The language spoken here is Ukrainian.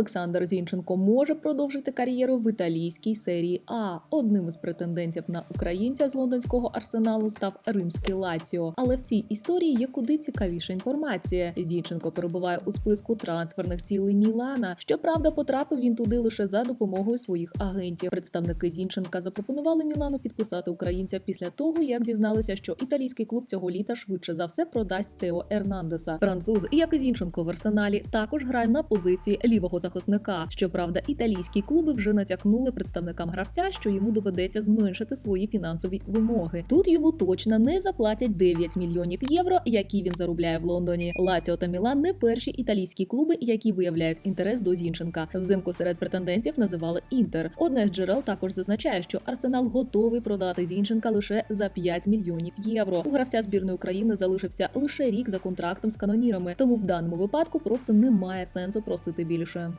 Олександр Зінченко може продовжити кар'єру в італійській серії А. Одним із претендентів на українця з лондонського арсеналу став римський Лаціо. Але в цій історії є куди цікавіша інформація. Зінченко перебуває у списку трансферних цілей Мілана. Щоправда, потрапив він туди лише за допомогою своїх агентів. Представники Зінченка запропонували Мілану підписати українця після того, як дізналися, що італійський клуб цього літа швидше за все продасть Тео Ернандеса. Француз, як і Зінченко в арсеналі, також грає на позиції лівого захисника. Щоправда, італійські клуби вже натякнули представникам гравця, що йому доведеться зменшити свої фінансові вимоги. Тут йому точно не заплатять 9 мільйонів євро, які він заробляє в Лондоні. Лаціо та Мілан не перші італійські клуби, які виявляють інтерес до Зінченка. Взимку серед претендентів називали Інтер. Одне з джерел також зазначає, що Арсенал готовий продати Зінченка лише за 5 мільйонів євро. У гравця збірної України залишився лише рік за контрактом з канонірами, тому в даному випадку просто немає сенсу просити більше.